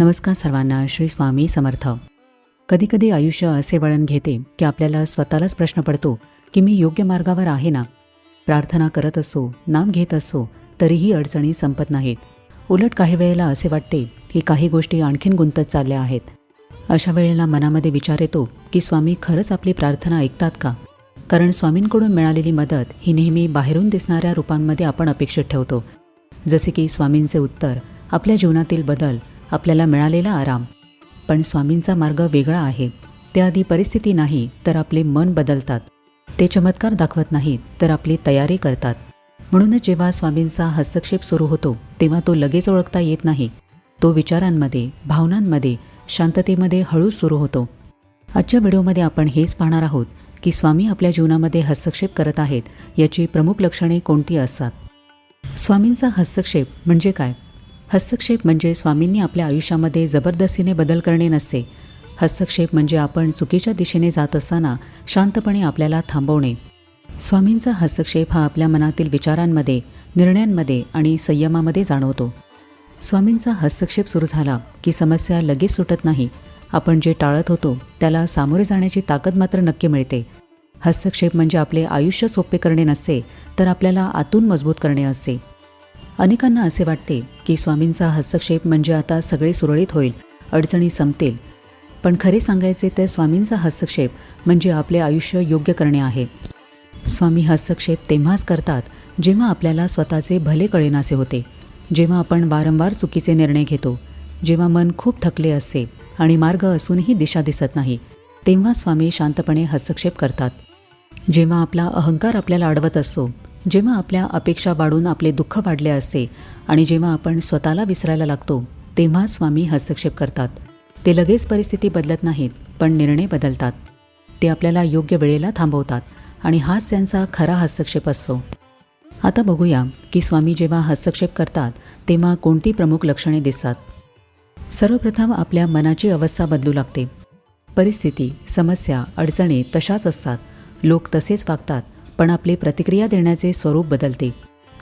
नमस्कार सर्वांना श्री स्वामी समर्थ. कधीकधी आयुष्य असे वळण घेते की आपल्याला स्वतःलाच प्रश्न पडतो की मी योग्य मार्गावर आहे ना? प्रार्थना करत असो नाम घेत असो तरीही अडचणी संपत नाहीत. उलट काही वेळेला असे वाटते की काही गोष्टी आणखीन गुंतत चालल्या आहेत. अशा वेळेला मनामध्ये विचार येतो की स्वामी खरंच आपली प्रार्थना ऐकतात का? कारण स्वामींकडून मिळालेली मदत ही नेहमी बाहेरून दिसणाऱ्या रूपांमध्ये आपण अपेक्षित ठेवतो. जसे की स्वामींचे उत्तर आपल्या जीवनातील बदल आपल्याला मिळालेला आराम. पण स्वामींचा मार्ग वेगळा आहे. त्याआधी परिस्थिती नाही तर आपले मन बदलतात. ते चमत्कार दाखवत नाहीत तर आपली तयारी करतात. म्हणूनच जेव्हा स्वामींचा हस्तक्षेप सुरू होतो तेव्हा तो लगेच ओळखता येत नाही. तो विचारांमध्ये भावनांमध्ये शांततेमध्ये हळूच सुरू होतो. आजच्या व्हिडिओमध्ये आपण हेच पाहणार आहोत की स्वामी आपल्या जीवनामध्ये हस्तक्षेप करत आहेत याची प्रमुख लक्षणे कोणती असतात? स्वामींचा हस्तक्षेप म्हणजे काय? हस्तक्षेप म्हणजे स्वामींनी आपल्या आयुष्यामध्ये जबरदस्तीने बदल करणे नसते. हस्तक्षेप म्हणजे आपण चुकीच्या दिशेने जात असताना शांतपणे आपल्याला थांबवणे. स्वामींचा हस्तक्षेप हा आपल्या मनातील विचारांमध्ये निर्णयांमध्ये आणि संयमामध्ये जाणवतो. स्वामींचा हस्तक्षेप सुरू झाला की समस्या लगेच सुटत नाही. आपण जे टाळत होतो त्याला सामोरे जाण्याची ताकद मात्र नक्की मिळते. हस्तक्षेप म्हणजे आपले आयुष्य सोपे करणे नसते तर आपल्याला आतून मजबूत करणे असते. अनेकांना असे वाटते की स्वामींचा हस्तक्षेप म्हणजे आता सगळे सुरळीत होईल अडचणी संपतील. पण खरे सांगायचे तर स्वामींचा हस्तक्षेप म्हणजे आपले आयुष्य योग्य करणे आहे. स्वामी हस्तक्षेप तेव्हाच करतात जेव्हा आपल्याला स्वतःचे भले कळेनासे होते जेव्हा आपण वारंवार चुकीचे निर्णय घेतो जेव्हा मन खूप थकले असते आणि मार्ग असूनही दिशा दिसत नाही तेव्हा स्वामी शांतपणे हस्तक्षेप करतात. जेव्हा आपला अहंकार आपल्याला अडवत असतो जेव्हा आपल्या अपेक्षा वाढून आपले दुःख वाढले असते आणि जेव्हा आपण स्वतःला विसरायला लागतो तेव्हा स्वामी हस्तक्षेप करतात. ते लगेच परिस्थिती बदलत नाहीत पण निर्णय बदलतात. ते आपल्याला योग्य वेळेला थांबवतात आणि हाच त्यांचा खरा हस्तक्षेप असतो. आता बघूया की स्वामी जेव्हा हस्तक्षेप करतात तेव्हा कोणती प्रमुख लक्षणे दिसतात. सर्वप्रथम आपल्या मनाची अवस्था बदलू लागते. परिस्थिती समस्या अडचणी तशाच असतात. लोक तसेच वागतात. पण आपली प्रतिक्रिया देण्याचे स्वरूप बदलते.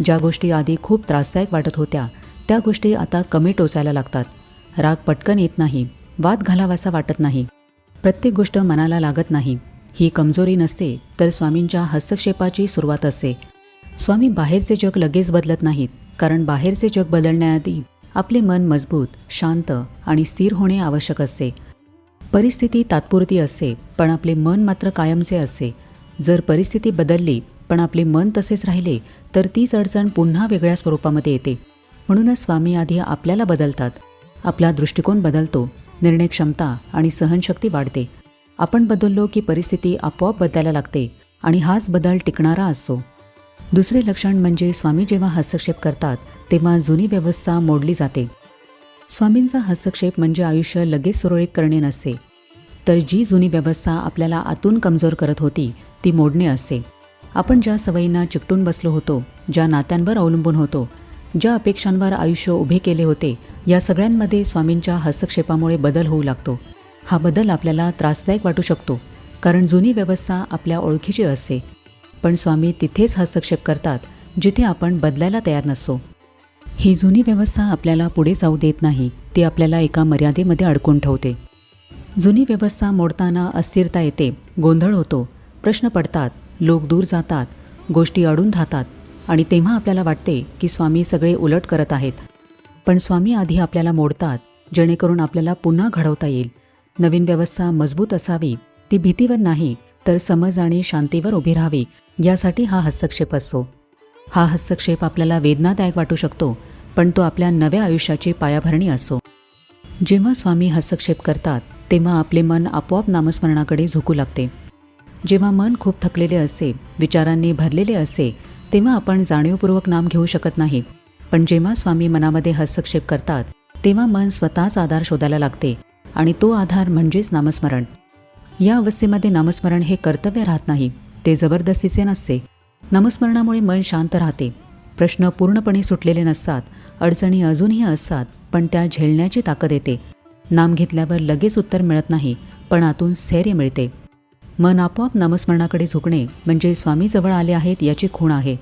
ज्या गोष्टी आधी खूप त्रासदायक वाटत होत्या त्या गोष्टी आता कमी टोचायला लागतात. राग पटकन येत नाही वाद घालावासा वाटत नाही. प्रत्येक गोष्ट मनाला लागत नाही. ही कमजोरी नसते तर स्वामींच्या हस्तक्षेपाची सुरुवात असते. स्वामी बाहेरचे जग लगेच बदलत नाहीत कारण बाहेरचे जग बदलण्याआधी आपले मन मजबूत शांत आणि स्थिर होणे आवश्यक असते. परिस्थिती तात्पुरती असते पण आपले मन मात्र कायमचे असते. जर परिस्थिती बदलली पण आपले मन तसेच राहिले तर तीच अडचण पुन्हा वेगळ्या स्वरूपामध्ये येते. म्हणूनच स्वामी आधी आपल्याला बदलतात. आपला दृष्टिकोन बदलतो निर्णय क्षमता आणि सहनशक्ती वाढते. आपण बदललो की परिस्थिती आपोआप बदलायला लागते आणि हाच बदल टिकणारा असतो. दुसरे लक्षण म्हणजे स्वामी जेव्हा हस्तक्षेप करतात तेव्हा जुनी व्यवस्था मोडली जाते. स्वामींचा हस्तक्षेप म्हणजे आयुष्य लगेच सुरळीत करणे नसते. तर जी जुनी व्यवस्था आपल्याला आतून कमजोर करत होती ती मोडणे असते. आपण ज्या सवयींना चिकटून बसलो होतो ज्या नात्यांवर अवलंबून होतो ज्या अपेक्षांवर आयुष्य उभे केले होते या सगळ्यांमध्ये स्वामींच्या हस्तक्षेपामुळे बदल होऊ लागतो. हा बदल आपल्याला त्रासदायक वाटू शकतो कारण जुनी व्यवस्था आपल्या ओळखीची असते. पण स्वामी तिथेच हस्तक्षेप करतात जिथे आपण बदलायला तयार नसतो. ही जुनी व्यवस्था आपल्याला पुढे जाऊ देत नाही ती आपल्याला एका मर्यादेमध्ये अडकून ठेवते. जुनी व्यवस्था मोडताना अस्थिरता येते गोंधळ होतो प्रश्न पडतात लोक दूर जातात गोष्टी अडून राहतात आणि तेव्हा आपल्याला वाटते की स्वामी सगळे उलट करत आहेत. पण स्वामी आधी आपल्याला मोडतात जेणेकरून आपल्याला पुन्हा घडवता येईल. नवीन व्यवस्था मजबूत असावी ती भीतीवर नाही तर समज आणि शांतीवर उभी राहावी यासाठी हा हस्तक्षेप असतो हा हस्तक्षेप आपल्याला वेदनादायक वाटू शकतो पण तो आपल्या नव्या आयुष्याची पायाभरणी असतो जेव्हा स्वामी हस्तक्षेप करतात तेव्हा आपले मन आपोआप नामस्मरणाकडे झुकू लागते. जेव्हा मन खूप थकलेले असे विचारांनी भरलेले असे तेव्हा आपण जाणीवपूर्वक नाम घेऊ शकत नाही. पण जेव्हा स्वामी मनामध्ये हस्तक्षेप करतात तेव्हा मन स्वतःच आधार शोधायला लागते आणि तो आधार म्हणजेच नामस्मरण. या अवस्थेमध्ये नामस्मरण हे कर्तव्य राहत नाही ते जबरदस्तीचे नसते. नामस्मरणामुळे मन शांत राहते. प्रश्न पूर्णपणे सुटलेले नसतात अडचणी अजूनही असतात. पण त्या झेलण्याची ताकद येते. नाम घेतल्यावर लगेच उत्तर मिळत नाही पण आतून स्थैर्य मिळते. मन आपोआप नामस्मरणाकडे झुकणे म्हणजे स्वामीजवळ आले आहेत याची खूण आहे.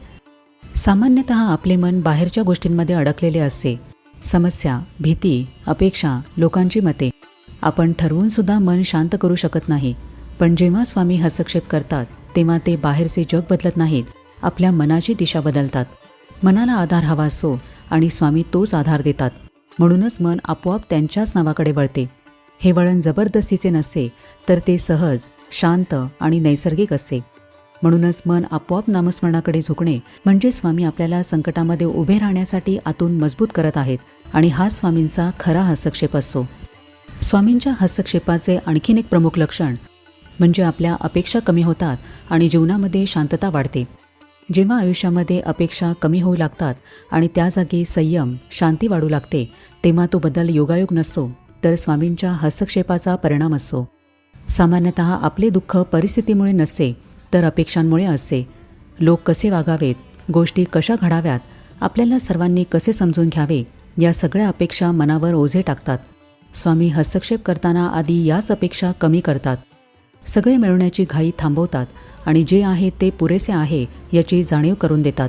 सामान्यतः आपले मन बाहेरच्या गोष्टींमध्ये अडकलेले असते. समस्या भीती अपेक्षा लोकांची मते. आपण ठरवूनसुद्धा मन शांत करू शकत नाही. पण जेव्हा स्वामी हस्तक्षेप करतात तेव्हा ते बाहेरचे जग बदलत नाहीत. आपल्या मनाची दिशा बदलतात. मनाला आधार हवा असो आणि स्वामी तोच आधार देतात. म्हणूनच मन आपोआप त्यांच्याच नावाकडे वळते. हे वळण जबरदस्तीचे नसते तर ते सहज शांत आणि नैसर्गिक असते. म्हणूनच मन आपोआप नामस्मरणाकडे झुकणे म्हणजे स्वामी आपल्याला संकटामध्ये उभे राहण्यासाठी आतून मजबूत करत आहेत आणि हा स्वामींचा खरा हस्तक्षेप असतो. स्वामींच्या हस्तक्षेपाचे आणखीन एक प्रमुख लक्षण म्हणजे आपल्या अपेक्षा कमी होतात आणि जीवनामध्ये शांतता वाढते. जेव्हा आयुष्यामध्ये अपेक्षा कमी होऊ लागतात आणि त्या जागी संयम शांती वाढू लागते तेव्हा तो बदल योगायोग नसतो तर स्वामींच्या हस्तक्षेपाचा परिणाम असतो. सामान्यतः आपले दुःख परिस्थितीमुळे नसते तर अपेक्षांमुळे असते. लोक कसे वागावेत गोष्टी कशा घडाव्यात आपल्याला सर्वांनी कसे समजून घ्यावे या सगळ्या अपेक्षा मनावर ओझे टाकतात. स्वामी हस्तक्षेप करताना आधी याच अपेक्षा कमी करतात. सगळे मिळवण्याची घाई थांबवतात आणि जे आहे ते पुरेसे आहे याची जाणीव करून देतात.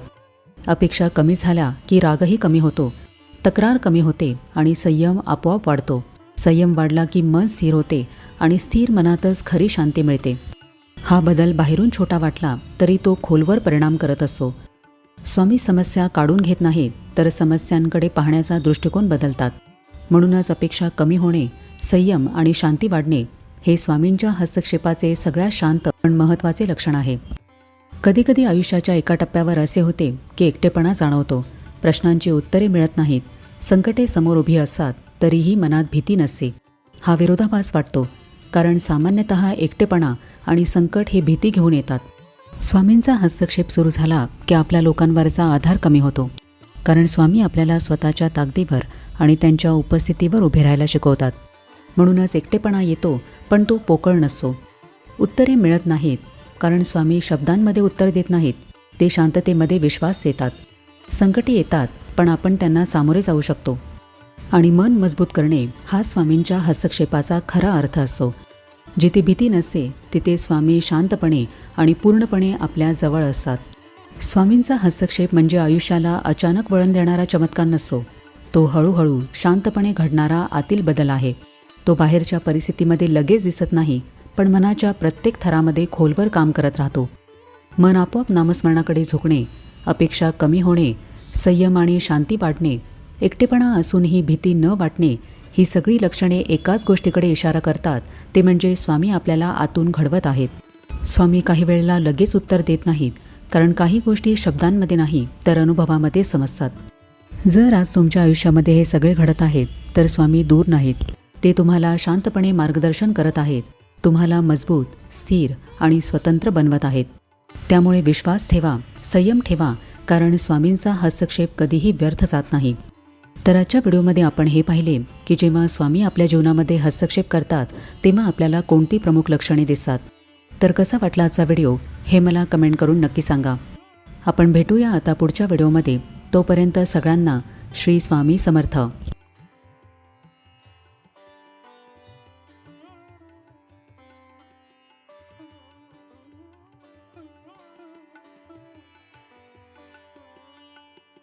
अपेक्षा कमी झाल्या की रागही कमी होतो. तक्रार कमी होते आणि संयम आपोआप वाढतो. संयम वाढला की मन स्थिर होते आणि स्थिर मनातच खरी शांती मिळते. हा बदल बाहेरून छोटा वाटला तरी तो खोलवर परिणाम करत असतो. स्वामी समस्या काढून घेत नाहीत तर समस्यांकडे पाहण्याचा दृष्टिकोन बदलतात. म्हणूनच अपेक्षा कमी होणे संयम आणि शांती वाढणे हे स्वामींच्या हस्तक्षेपाचे सगळ्यात शांत पण महत्त्वाचे लक्षण आहे. कधीकधी आयुष्याच्या एका टप्प्यावर असे होते की एकटेपणा जाणवतो. प्रश्नांची उत्तरे मिळत नाहीत. संकटे समोर उभी असतात तरीही मनात भीती नसते. हा विरोधाभास वाटतो कारण सामान्यतः एकटेपणा आणि संकट हे भीती घेऊन येतात. स्वामींचा हस्तक्षेप सुरू झाला की आपल्या लोकांवरचा आधार कमी होतो. कारण स्वामी आपल्याला स्वतःच्या ताकदीवर आणि त्यांच्या उपस्थितीवर उभे राहायला शिकवतात. म्हणूनच एकटेपणा येतो पण तो पोकळ नसतो. उत्तरे मिळत नाहीत कारण स्वामी शब्दांमध्ये उत्तर देत नाहीत. ते शांततेमध्ये विश्वास देतात. संकटे येतात पण आपण त्यांना सामोरे जाऊ शकतो. आणि मन मजबूत करणे हा स्वामींच्या हस्तक्षेपाचा खरा अर्थ असतो. जिथे भीती नसते तिथे स्वामी शांतपणे आणि पूर्णपणे आपल्या जवळ असतात. स्वामींचा हस्तक्षेप म्हणजे आयुष्याला अचानक वळण देणारा चमत्कार नसतो. तो हळूहळू शांतपणे घडणारा आतील बदल आहे. तो बाहेरच्या परिस्थितीमध्ये लगेच दिसत नाही पण मनाच्या प्रत्येक थरामध्ये खोलवर काम करत राहतो. मन आपोआप नामस्मरणाकडे झुकणे अपेक्षा कमी होणे संयम आणि शांती वाढणे एकटेपणा असूनही भीती न वाटणे ही सगळी लक्षणे एकाच गोष्टीकडे इशारा करतात ते म्हणजे स्वामी आपल्याला आतून घडवत आहेत. स्वामी काही वेळेला लगेच उत्तर देत नाहीत कारण काही गोष्टी शब्दांमध्ये नाही तर अनुभवामध्ये समजतात. जर आज तुमच्या आयुष्यामध्ये हे सगळे घडत आहेत तर स्वामी दूर नाहीत. ते तुम्हाला शांतपणे मार्गदर्शन करत आहेत. तुम्हाला मजबूत स्थिर आणि स्वतंत्र बनवत आहेत. त्यामुळे विश्वास ठेवा संयम ठेवा कारण स्वामींचा हस्तक्षेप कधीही व्यर्थ जात नाही. तर आजच्या व्हिडिओमध्ये आपण हे पाहिले की जेव्हा स्वामी आपल्या जीवनामध्ये हस्तक्षेप करतात तेव्हा आपल्याला कोणती प्रमुख लक्षणे दिसतात. तर कसा वाटला आजचा व्हिडिओ हे मला कमेंट करून नक्की सांगा. आपण भेटूया आता पुढच्या व्हिडिओमध्ये. तोपर्यंत सगळ्यांना श्री स्वामी समर्थ.